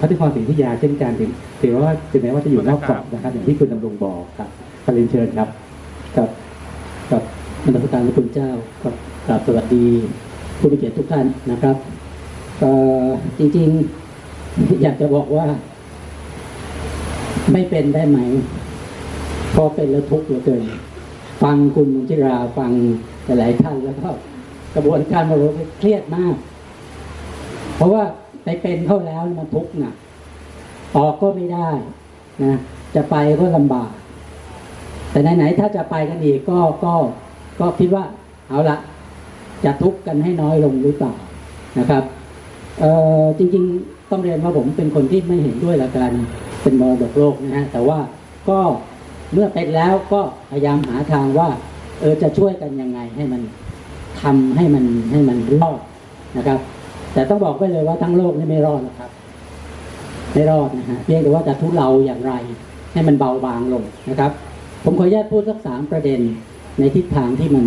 พระนครศรีอยุธยาเช่นกันถึงถือว่าถึงแม้ว่าจะอยู่นอกเกาะนะครับอย่างที่คุณดำรงบอกครับขอเรียนเชิญครับกับกับนมัสการพระคุณเจ้ากับกราบสวัสดีผู้มีเกียรติทุกท่านนะครับเอ่อจริงๆอยากจะบอกว่า ไม่เป็นได้ไหมเพราะเป็นแล้วทุกข์เหลือเกินฟังคุณมุจิราฟังหลายๆท่านแล้วก็กระบวนการมาโรเครียดมาก เพราะว่า ไปเป็นเข้าแล้วมันทุกข์หนักออกก็ไม่ได้นะจะไปก็ลำบาก แต่ไหนๆถ้าจะไปกันอีกก็ก็ก็คิดว่าเอาละจะทุกข์กันให้น้อยลงหรือเปล่านะครับเอ่อจริงๆต้องเรียนว่าผมเป็นคนที่ไม่เห็นด้วยละกันเป็นมรดกโลกนะฮะแต่ว่าก็เมื่อเป็นแล้วก็พยายามหาทางว่าเออจะช่วยกันยังไงให้มันทำให้มันให้มันรอดนะครับ แต่ต้องบอกไว้เลยว่าทั้งโลกนี่ไม่รอดหรอกครับ ไม่รอดนะฮะเพียงแต่ว่าจะทุเลาอย่างไร ให้มันเบาบางลงนะครับ ผมขออนุญาตพูดสักสามประเด็นในทิศทางที่มัน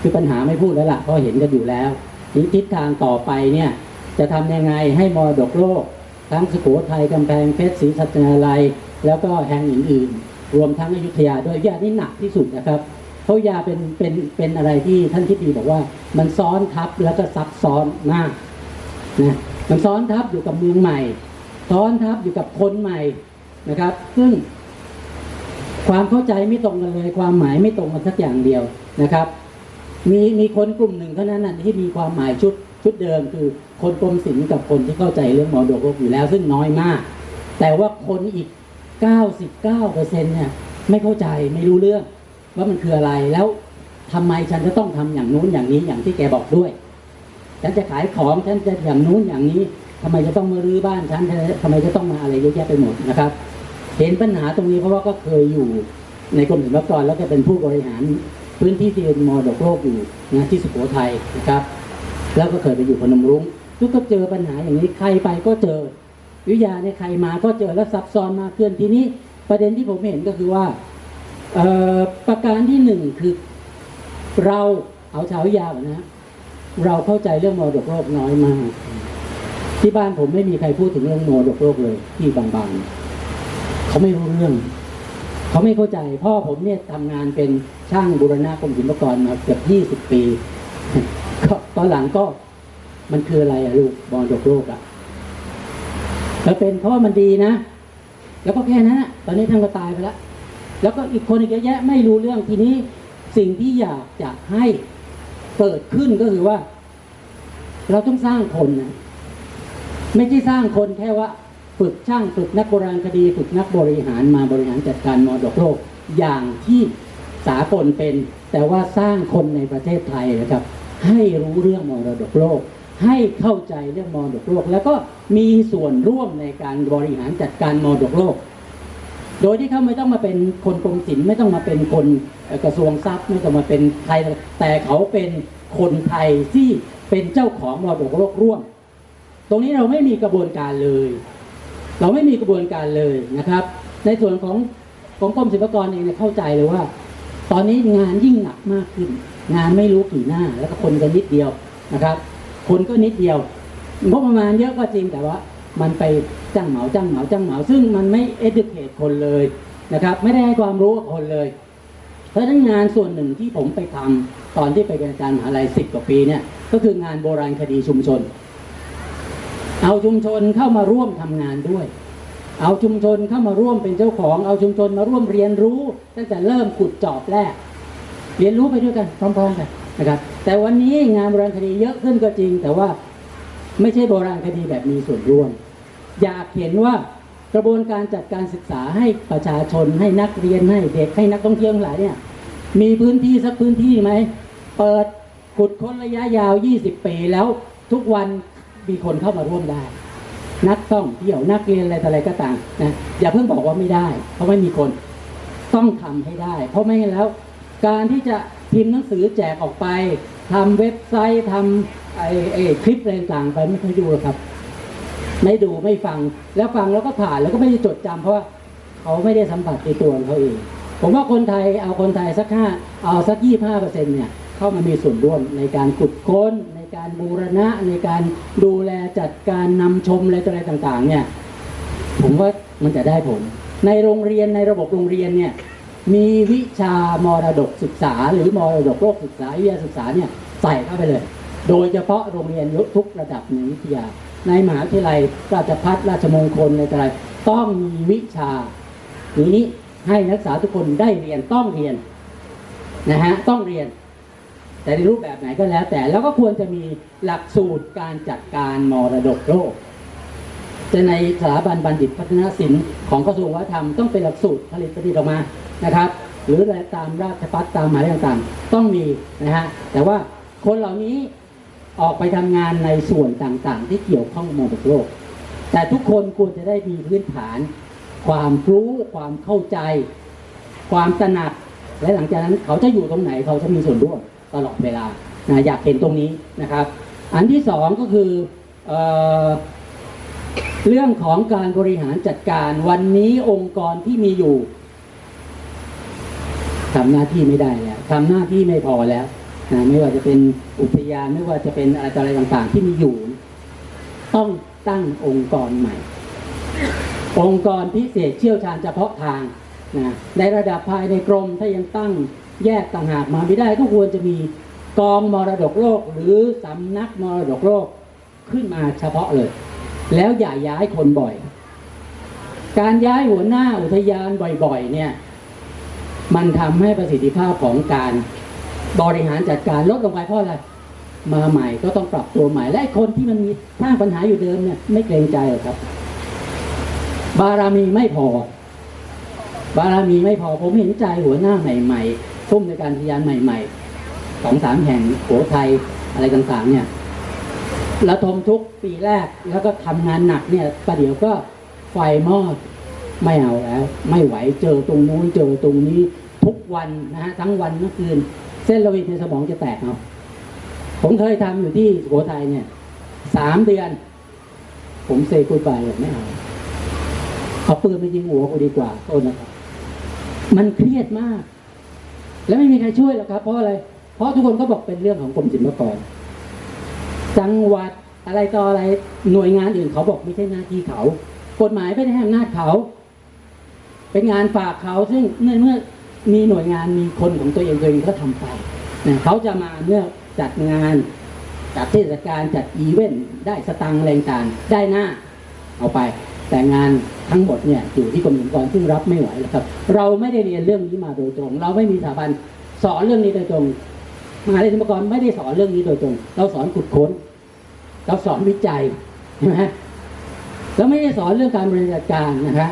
คือปัญหาไม่พูดแล้วล่ะเพราะเห็นกันอยู่แล้วทีนี้ทิศทางต่อไปเนี่ยจะทำยังไงให้มรดกโลก ทั้งสุโขทัยกำแพงเพชรศรีสัชนาลัย แล้วก็แห่งอื่นๆ รวมทั้งอยุธยาด้วยยานี่หนักที่สุดนะครับเพราะยาเป็นเป็นเป็นอะไรที่ท่านทิดดีบอกว่า มันซ้อนทับแล้วก็ซับซ้อนมาก นะมันซ้อนทับอยู่กับเมืองใหม่ ซ้อนทับอยู่กับคนใหม่นะครับ ซึ่งความเข้าใจไม่ตรงกันเลย ความหมายไม่ตรงกันสักอย่างเดียวนะครับ มีมีคนกลุ่มหนึ่งเท่านั้นนะที่มีความหมายชุดชุดเดิมคือคนกรมศิลป์กับคนที่เข้าใจเรื่องหมรดกโลกอยู่แล้ว ซึ่งน้อยมาก แต่ว่าคนอีก 99เปอร์เซ็นเนี่ยไม่เข้าใจไม่รู้เรื่อง ว่ามันคืออะไรแล้วทำไมฉันจะต้องทำอย่างนู้นอย่างนี้อย่างที่แกบอกด้วย ฉันจะขายของฉันจะอย่างนู้นอย่างนี้ทำไมจะต้องมารื้อบ้านฉันทำไมจะต้องมาอะไรเยอะแยะไปหมดนะครับ เห็นปัญหาตรงนี้เพราะว่าก็เคยอยู่ในกรมศิลปากรแล้วก็เป็นผู้บริหารพื้นที่ที่เป็นมรดกโลกอยู่นะที่สุโขทัยนะครับ แล้วก็เคยไปอยู่พนมรุ้งทุกก็เจอปัญหาอย่างนี้ใครไปก็เจอ วิทยาเนี่ยใครมาก็เจอแล้วซับซ้อนมากขึ้นทีนี้ประเด็นที่ผมเห็นก็คือว่าประการที่หนึ่งคือเราเอาชาววิทยาก่อนนะ เราเข้าใจเรื่องมรดกโลกน้อยมาก ที่บ้านผมไม่มีใครพูดถึงเรื่องมรดกโลกเลย ที่บางๆเขาไม่รู้เรื่อง เขาไม่เข้าใจ พ่อผมเนี่ยทำงานเป็นช่างบูรณะกรมศิลปากรมาเกือบยี่สิบปีก็ตอนหลังก็มันคืออะไรอะลูกมรดกโลกอะแล้วเป็นเพราะว่ามันดีนะ แล้วก็แค่นั้นตอนนี้ท่านก็ตายไปแล้ว แล้วก็อีกคนอีกเยอะแยะไม่รู้เรื่องทีนี้สิ่งที่อยากจะให้ เกิดขึ้นก็คือว่า เราต้องสร้างคนนะไม่ใช่สร้างคนแค่ว่า ฝึกช่างฝึกนักโบราณคดี ฝึกนักบริหารมาบริหารจัดการมรดกโลกอย่างที่สากลเป็น แต่ว่าสร้างคนในประเทศไทยนะครับ ให้รู้เรื่องมรดกโลก ให้เข้าใจเรื่องมรดกโลก แล้วก็มีส่วนร่วมในการบริหารจัดการมรดกโลก โดยที่เขาไม่ต้องมาเป็นคนกรมศิลป์ไม่ต้องมาเป็นคนกระทรวงทรัพย์ไม่ต้องมาเป็นใครแต่เขาเป็นคนไทยที่เป็นเจ้าของมรดกโลกร่วม ตรงนี้เราไม่มีกระบวนการเลย เราไม่มีกระบวนการเลยนะครับ ในส่วนของของกรมศิลปากรเองเนี่ยเข้าใจเลยว่า ตอนนี้งานยิ่งหนักมากขึ้น งานไม่รู้กี่หน้า แล้วก็คนก็นิดเดียวนะครับ คนก็นิดเดียวงบประมาณเยอะก็จริงแต่ว่า มันไปจ้างเหมาจ้างเหมาจ้างเหมา ซึ่งมันไม่ educate คนเลยนะครับ ไม่ได้ให้ความรู้กับคนเลย เพราะฉะนั้นงานส่วนหนึ่งที่ผมไปทำตอนที่ไปเป็นอาจารย์มหาลัยสิบกว่าปีเนี่ยก็คืองานโบราณคดีชุมชน เอาชุมชนเข้ามาร่วมทำงานด้วย เอาชุมชนเข้ามาร่วมเป็นเจ้าของ เอาชุมชนมาร่วมเรียนรู้ตั้งแต่เริ่มขุดจอบแรก เรียนรู้ไปด้วยกันพร้อมๆกันนะครับ แต่วันนี้งานโบราณคดีเยอะขึ้นก็จริง แต่ว่าไม่ใช่โบราณคดีแบบมีส่วนร่วม อยากเห็นว่ากระบวนการจัดการศึกษาให้ประชาชนให้นักเรียนให้เด็กให้นักท่องเที่ยวหลายเนี่ยมีพื้นที่สักพื้นที่ไหมเปิดขุดค้นระยะยาว 20 ปีแล้วทุกวันมีคนเข้ามาร่วมได้ นักท่องเที่ยวนักเรียนอะไรต่ออะไรก็ต่างนะอย่าเพิ่งบอกว่าไม่ได้ เพราะไม่มีคนต้องทำให้ได้ เพราะไม่งั้นแล้วการที่จะพิมพ์หนังสือแจกออกไปทำเว็บไซต์ทำไอ้ไอ้คลิปอะไรต่างไปไม่เคอยดูหรอกครับ ไม่ดูไม่ฟังแล้วฟังแล้วก็ผ่านแล้วก็ไม่ได้จดจำเพราะว่าเขาไม่ได้สัมผัสในตัวเขาเอง ผมว่าคนไทยเอาคนไทยสักห้าเอาสักยี่ห้าเปอร์เซ็นต์เนี่ยเข้ามามีส่วนร่วมในการขุดค้น ในการบูรณะในการดูแลจัดการนำชมอะไรต่ออะไรต่างๆเนี่ยผมว่ามันจะได้ผล ในโรงเรียนในระบบโรงเรียนเนี่ยมีวิชามรดกศึกษา หรือมรดกโลกศึกษาวิทยาศึกษาเนี่ยใส่เข้าไปเลย โดยเฉพาะโรงเรียนทุกระดับในวิทยา ในมหาวิทยาลัยราชพัฒราชมงคลในอะไรต้องมีวิชา นี้ให้นักศึกษาทุกคนได้เรียนต้องเรียนนะฮะต้องเรียน แต่ในรูปแบบไหนก็แล้ว แต่แล้วก็ควรจะมีหลักสูตรการจัดการมรดกโลกจะในสถาบันบัณฑิตพัฒนศิลป์ของกระทรวงวัฒนธรรมต้องเป็นหลักสูตรผลิตประดิษฐ์ออกมานะครับ หรืออะไรตามราชพัฒตามหมายต่างๆต้องมีนะฮะแต่ว่าคนเหล่านี้ ออกไปทำงานในส่วนต่างๆ ที่เกี่ยวข้องกับมรดกโลก แต่ทุกคนควรจะได้มีพื้นฐาน ความรู้ความเข้าใจ ความตระหนักและหลังจากนั้นเขาจะอยู่ตรงไหนเขาจะมีส่วนร่วมตลอดเวลานะอยากเห็นตรงนี้นะครับ อันที่สองก็คือเออเรื่องของการบริหารจัดการวันนี้องค์กรที่มีอยู่ทำหน้าที่ไม่ได้แล้วทำหน้าที่ไม่พอแล้ว ไม่ว่าจะเป็นอุทยานไม่ว่าจะเป็นอะไรต่อะไรต่างๆ ที่มีอยู่ ต้องตั้งองค์กรใหม่ องค์กรพิเศษเชี่ยวชาญเฉพาะทางนะในระดับภายในกรมถ้ายังตั้งแยกต่างหากมาไม่ได้ก็ควรจะมีกองมรดกโลก หรือสำนักมรดกโลกขึ้นมาเฉพาะเลย แล้วอย่าย้ายคนบ่อย การย้ายหัวหน้าอุทยานบ่อยๆเนี่ย มันทำให้ประสิทธิภาพของการ บริหารจัดการลดลงไปเพราะอะไรมาใหม่ก็ต้องปรับตัวใหม่ และคนที่มันมีสร้างปัญหาอยู่เดิมเนี่ยไม่เกรงใจหรอกครับ บารมีไม่พอ บารมีไม่พอผมเห็นใจหัวหน้าใหม่ๆทุ่มในการทยานใหม่ๆสองสามแห่งหัวไทยอะไรต่างๆ เนี่ยระทมทุกปีแรกแล้วก็ทำงานหนักเนี่ยประเดี๋ยวก็ไฟมอดไม่เอาแล้ว ไม่ไหวเจอตรงนู้นเจอตรงนี้ทุกวันนะฮะทั้งวันทั้งคืน เส้นโลหิตในสมองจะแตกเอาผมเคยทำอยู่ที่โขทัยเนี่ยสามเดือน ผมเซกุดบายไม่เอาเอาปืนไปยิงหัวกูดีกว่าต้นนะครับมันเครียดมาก แล้วไม่มีใครช่วยหรอกครับ เพราะอะไร เพราะทุกคนก็บอกเป็นเรื่องของกรมศิลปากร จังหวัดอะไรต่ออะไรหน่วยงานอื่นเขาบอกไม่ใช่หน้าที่เขา กฎหมายไม่ได้ให้อำนาจเขา เป็นงานฝากเขาซึ่งเมื่อเมื่อ มีหน่วยงานมีคนของตัวเองตัวเองก็ทำไปนะเขาจะมาเมื่อจัดงานจัดเทศกาลจัดอีเวนต์ได้สตังค์แรงต่างได้หน้า เอาไป แต่งานทั้งหมดเนี่ยอยู่ที่กรมศิลปากรซึ่งรับไม่ไหวแล้วครับ เราไม่ได้เรียนเรื่องนี้มาโดยตรง เราไม่มีสถาบันสอนเรื่องนี้โดยตรงมหาวิทยาลัยศิลปากรไม่ได้สอนเรื่องนี้โดยตรง เราสอนขุดค้น เราสอนวิจัยใช่ไหมเราไม่ได้สอนเรื่องการบริหารจัดการนะฮะ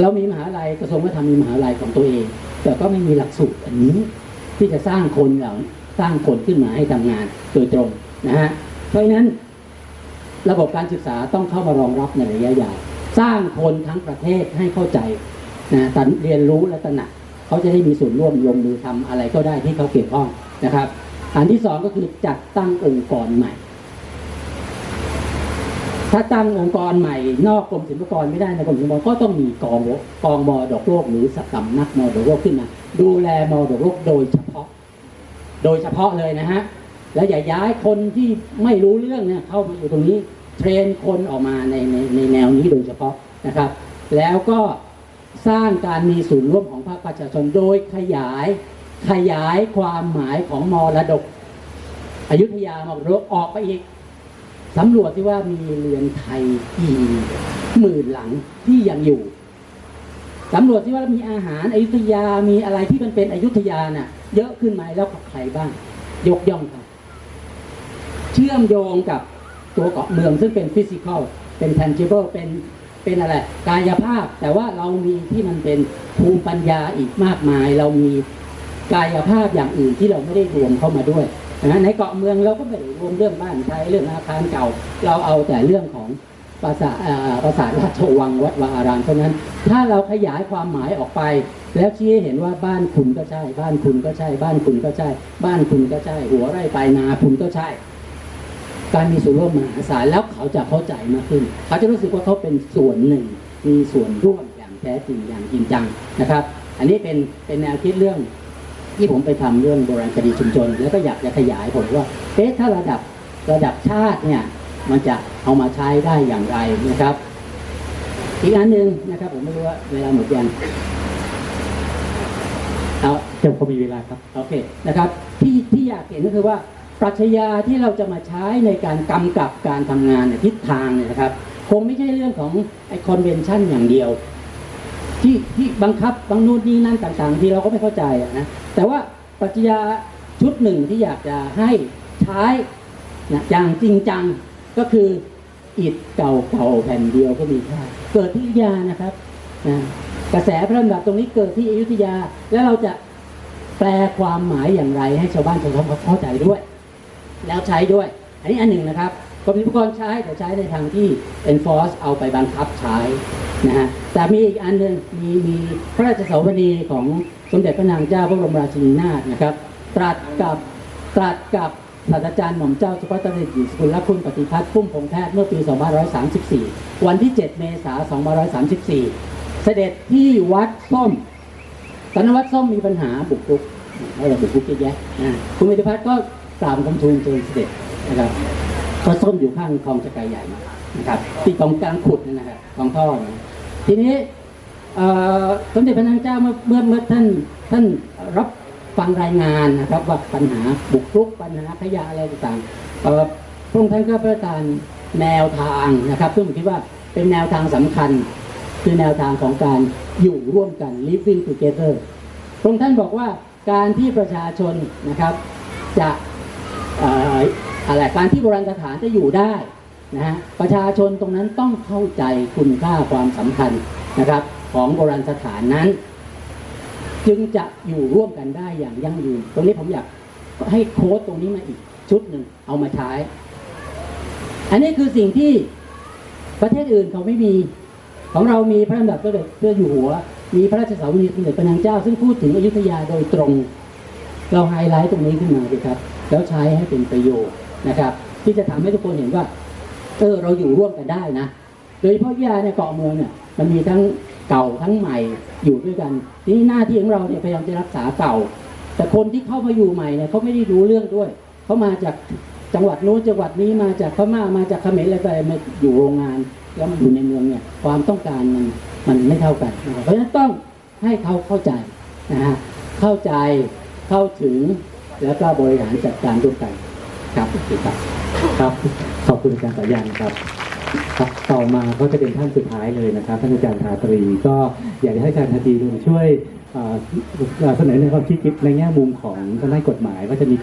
เรามีมหาลัยกระทรวงวัฒนธรรมมีมหาลัยของตัวเอง แต่ก็ไม่มีหลักสูตรอันนี้ ที่จะสร้างคนเหล่าสร้างคนขึ้นมาให้ทำงานโดยตรงนะฮะเพราะฉะนั้น ระบบการศึกษาต้องเข้ามารองรับในระยะยาวสร้างคนทั้งประเทศให้เข้าใจนะตันเรียนรู้และตระหนักเขาจะได้มีส่วนร่วมลงมือทำอะไรก็ได้ที่เขาเกี่ยวข้องนะครับ อันที่สองก็คือจัดตั้งองค์กรใหม่ ถ้าตั้งองค์กรใหม่นอกกรมศิลปากรไม่ได้ในกรมศิลปากรก็ต้องมีกองกองมรดกโลกหรือสำนักมรดกโลกขึ้นมาดูแลมรดกโลกโดยเฉพาะ โดยเฉพาะเลยนะฮะแล้วอย่าย้ายคนที่ไม่รู้เรื่องเนี่ยเข้ามาอยู่ตรงนี้เทรนคนออกมาในในในแนวนี้โดยเฉพาะนะครับ แล้วก็สร้างการมีส่วนร่วมของภาคประชาชนโดยขยายขยายความหมายของมรดก อยุธยามรดกออกไปอีก สำรวจที่ว่ามีเรือนไทยกี่หมื่นหลังที่ยังอยู่สำรวจที่ว่ามีอาหารอายุธยามีอะไรที่มันเป็นอยุธยาน่ะ เยอะขึ้นไหมแล้วกับใครบ้าง ยกย่องครับ เชื่อมโยงกับตัวเกาะเมืองซึ่งเป็นฟิสิกอลเป็น tangible เป็นเป็นอะไร กายภาพ แต่ว่าเรามีที่มันเป็นภูมิปัญญาอีกมากมาย เรามีกายภาพอย่างอื่นที่เราไม่ได้รวมเข้ามาด้วย นะในเกาะเมืองเราก็ไม่ได้รวมเรื่องบ้านไทยเรื่องอาคารเก่า เราเอาแต่เรื่องของปราสาทอ่าปราสาทราชวังวัดวาอารามเท่านั้น ถ้าเราขยายความหมายออกไป แล้วชี้ให้เห็นว่าบ้านคุณก็ใช่ บ้านคุณก็ใช่ บ้านคุณก็ใช่ บ้านคุณก็ใช่ หัวไร่ปลายนาคุณก็ใช่ การมีส่วนร่วมมหาศาลแล้วเขาจะเข้าใจมากขึ้น เขาจะรู้สึกว่าเขาเป็นส่วนหนึ่ง มีส่วนร่วมอย่างแท้จริงอย่างจริงจังนะครับ อันนี้เป็นเป็นแนวคิดเรื่อง ที่ผมไปทำเรื่องโบราณคดีชุมชน แล้วก็อยากจะขยายผมว่าเอ๊ะถ้าระดับระดับชาติเนี่ยมันจะเอามาใช้ได้อย่างไรนะครับ อีกอันหนึ่งนะครับ ผมไม่รู้ว่าเวลาหมดยังเอาเดี๋ยวพอมีเวลาครับโอเคนะครับ ที่ที่อยากเห็นก็คือว่าปรัชญาที่เราจะมาใช้ในการกำกับการทำงานเนี่ยทิศทางเนี่ยนะครับ คงไม่ใช่เรื่องของไอคอนเวนชั่นอย่างเดียว ที่ที่บังคับบางนู่นนี่นั่นต่างๆ ที่เราก็ไม่เข้าใจอะนะ แต่ว่าปรัชญาชุดหนึ่งที่อยากจะให้ใช้นะอย่างจริงจังก็คืออิฐเก่าๆแผ่นเดียวก็มีค่าเกิดที่อยุธยานะครับนะกระแสพระดำรัสตรงนี้เกิดที่อยุธยา แล้วเราจะแปลความหมายอย่างไรให้ชาวบ้านชาวช่องเขาเข้าใจด้วย แล้วใช้ด้วย อันนี้อันหนึ่งนะครับ รมศิลปากรใช้แต่ใช้ในทางที่ enforce เอาไปบังคับใช้นะฮะแต่มีอีกอันหนึ่งมีมีพระราชสวนีของสมเด็จพระนางเจ้าพระบรมราชินีนาถนะครับ ตรัสกับตรัสกับศาสตราจารย์หม่อมเจ้าสุภัตตริกิจสกุลคุณปฏิพัฒน์พุ่มพงษ์แพทย์เมื่อปี 2534 วันที่ 7 เมษายน 2534 เสด็จที่วัดส้มตอนนั้นวัดส้มมีปัญหาบุกรุกให้เราบุกรุกเยอะแยะคุณวิพัฒน์ก็กราบบังคมทูลเชิญเสด็จนะครับ วัดส้มอยู่ข้างคลองสกายใหญ่นะครับที่ตรงกลางขุดนั่นนะครับของท่อนะทีนี้สมเด็จพระนางเจ้าเมื่อเมื่อเมื่อท่านท่านรับฟังรายงานนะครับว่าปัญหาบุกรุกปัญหาขยะอะไรต่างๆพระองค์ท่านก็ประทานแนวทางนะครับซึ่งผมคิดว่าเป็นแนวทางสำคัญ คือแนวทางของการอยู่ร่วมกัน living together พระองค์ท่านบอกว่าการที่ประชาชนนะครับจะ อะไรการที่โบราณสถานจะอยู่ได้นะฮะประชาชนตรงนั้นต้องเข้าใจคุณค่าความสำคัญนะครับของโบราณสถานนั้น จึงจะอยู่ร่วมกันได้อย่างยั่งยืน ตรงนี้ผมอยากให้โค้ดตรงนี้มาอีกชุดหนึ่งเอามาใช้ อันนี้คือสิ่งที่ประเทศอื่นเขาไม่มี ของเรามีพระดำรัสก็เด็จเพื่ออยู่หัว มีพระราชสาวนีสมเด็จพระนางเจ้า ซึ่งพูดถึงอยุธยาโดยตรง เราไฮไลท์ตรงนี้ขึ้นมาดีครับ แล้วใช้ให้เป็นประโยชน์ นะครับ ที่จะทำให้ทุกคนเห็นว่าเออเราอยู่ร่วมกันได้นะโดยเฉพาะยาเนี่ยเกาะเมืองเนี่ยมันมีทั้งเก่าทั้งใหม่อยู่ด้วยกันทีนี้หน้าที่ของเราเนี่ยพยายามจะรักษาเก่า แต่คนที่เข้ามาอยู่ใหม่เนี่ยเขาไม่ได้รู้เรื่องด้วยเขามาจากจังหวัดนู้นจังหวัดนี้มาจากพม่ามาจากเขมรอะไรไปมาอยู่โรงงานแล้วมาอยู่ในเมืองเนี่ยความต้องการมันมันไม่เท่ากันเพราะฉะนั้นต้องให้เขาเข้าใจนะฮะเข้าใจเข้าถึงแล้วก็บริหารจัดการร่วมกัน ครับครับครับ ขอบคุณอาจารย์สายันครับครับต่อมาก็จะเป็นท่านสุดท้ายเลยนะครับท่านอาจารย์ทาตรี ก็อยากจะให้อาจารย์ทาตรีช่วยเอ่อเสนอในความคิดในแง่มุมของทางด้านกฎหมายว่าจะมี